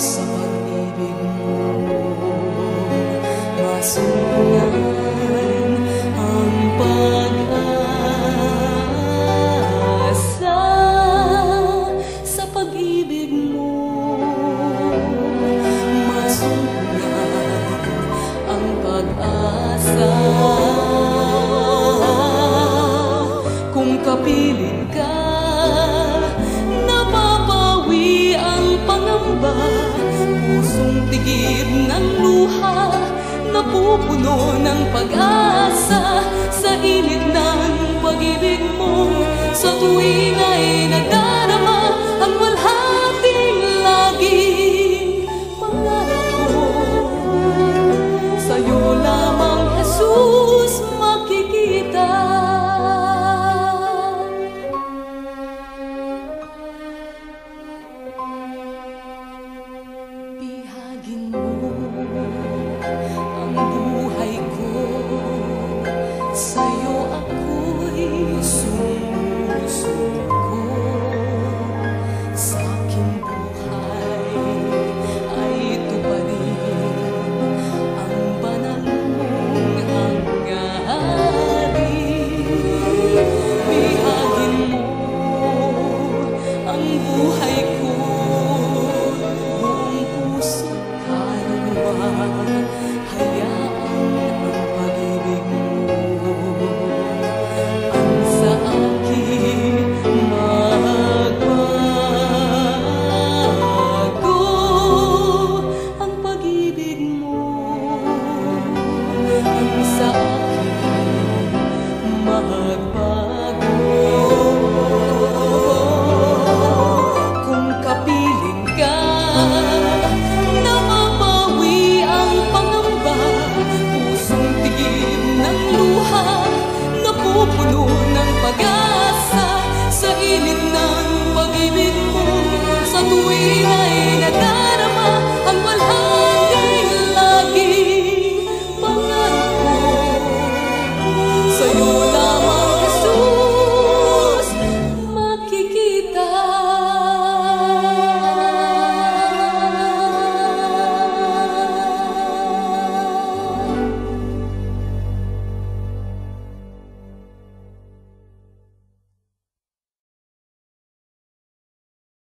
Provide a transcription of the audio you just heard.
sa pag-ibig mo. Masungan ang pag-asa sa pag-ibig mo. Masungan ang pag-asa. Kung kapiling ka napapawi ang pangamba pusong tigib ng luha napupuno ng pag-asa Sa'yo ako'y sumusunod